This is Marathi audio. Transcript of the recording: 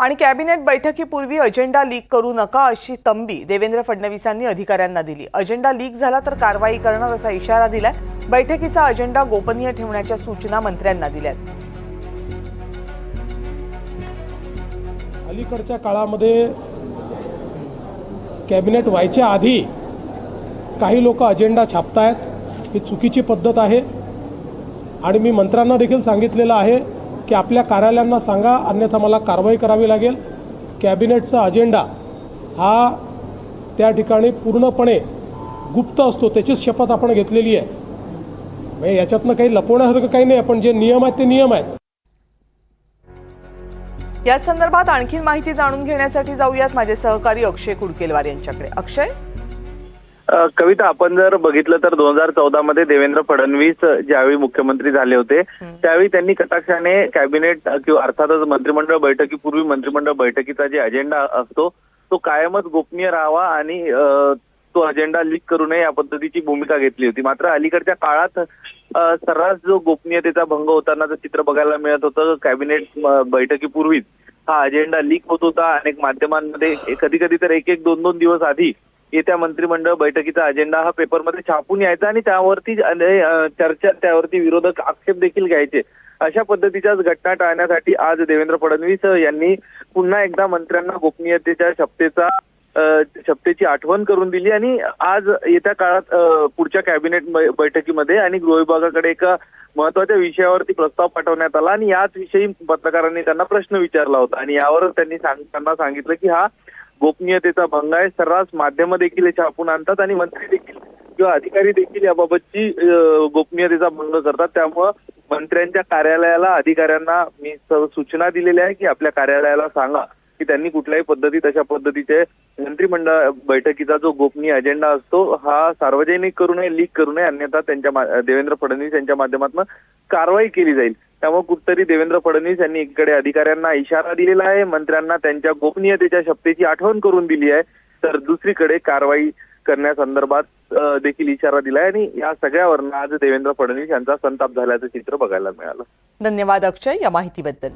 आणि कॅबिनेट बैठकीपूर्वी अजेंडा लीक करू नका अशी तंबी देवेंद्र फडणवीसांनी अधिकाऱ्यांना दिली. अजेंडा लीक झाला तर कारवाई करणार असा इशारा दिलाय. बैठकीचा अजेंडा गोपनीय ठेवण्याच्या सूचना मंत्र्यांना दिल्यात. अलीकडच्या काळामध्ये कॅबिनेट व्हायच्या आधी काही लोक अजेंडा छापतायत. ही चुकीची पद्धत आहे. आणि मी मंत्र्यांना देखील सांगितलेलं आहे की आपल्या कार्यालयांना सांगा अन्यथा मला कारवाई करावी लागेल. कॅबिनेटचा अजेंडा हा त्या ठिकाणी पूर्णपणे गुप्त असतो त्याचीच शपथ आपण घेतलेली आहे. म्हणजे याच्यातनं काही लपवण्यासारखं काही नाही पण जे नियम आहेत ते नियम आहेत. या संदर्भात आणखी माहिती जाणून घेण्यासाठी जाऊयात माझे सहकारी अक्षय कुडकेलवार यांच्याकडे. अक्षय? कविता आपण जर बघितलं तर दोन हजार चौदा मध्ये देवेंद्र फडणवीस ज्यावेळी मुख्यमंत्री झाले होते त्यावेळी त्यांनी कटाक्षाने कॅबिनेट किंवा अर्थातच मंत्रिमंडळ बैठकीपूर्वी मंत्रिमंडळ बैठकीचा जे अजेंडा असतो तो कायमच गोपनीय राहावा आणि तो अजेंडा लीक करू नये या पद्धतीची भूमिका घेतली होती. मात्र अलीकडच्या काळात सर्रास जो गोपनीयतेचा भंग होतानाचं चित्र बघायला मिळत होतं कॅबिनेट बैठकीपूर्वीच हा अजेंडा लीक होत होता. अनेक माध्यमांमध्ये कधी कधी तर एक एक दोन दोन दिवस आधी येत्या मंत्रिमंडळ बैठकीचा अजेंडा हा पेपरमध्ये छापून यायचा आणि त्यावरती चर्चा त्यावरती विरोधक आक्षेप देखील घ्यायचे. अशा पद्धतीच्याच घटना टाळण्यासाठी आज देवेंद्र फडणवीस यांनी पुन्हा एकदा मंत्र्यांना गोपनीयतेच्या शपथेचा शपथेची आठवण करून दिली आणि आज येत्या काळात पुढच्या कॅबिनेट बैठकीमध्ये आणि गृह विभागाकडे एका महत्त्वाच्या विषयावरती प्रस्ताव पाठवण्यात आला आणि याच विषयी पत्रकारांनी त्यांना प्रश्न विचारला होता. आणि यावर त्यांनी सांग त्यांना सांगितलं की हा गोपनीयतेचा भंग आहे. सर्रास माध्यम देखील हे छापून आणतात आणि मंत्री देखील किंवा अधिकारी देखील याबाबतची गोपनीयतेचा भंग करतात. त्यामुळं मंत्र्यांच्या कार्यालयाला अधिकाऱ्यांना मी सूचना दिलेल्या आहे की आपल्या कार्यालयाला सांगा की त्यांनी कुठल्याही पद्धतीत अशा पद्धतीचे मंत्रिमंडळ बैठकीचा जो गोपनीय अजेंडा असतो हा सार्वजनिक करू नये लीक करू नये अन्यथा त्यांच्या देवेंद्र फडणवीस यांच्या माध्यमातून कारवाई केली जाईल. त्यामुळे कुठतरी देवेंद्र फडणवीस यांनी इकडे अधिकाऱ्यांना इशारा दिलेला आहे. मंत्र्यांना त्यांच्या गोपनीयतेच्या शपथेची आठवण करून दिली आहे. तर दुसरीकडे कारवाई करण्यासंदर्भात देखील इशारा दिलाय आणि या सगळ्यावरनं आज देवेंद्र फडणवीस यांचा संताप झाल्याचं चित्र बघायला मिळालं. धन्यवाद अक्षय या माहितीबद्दल.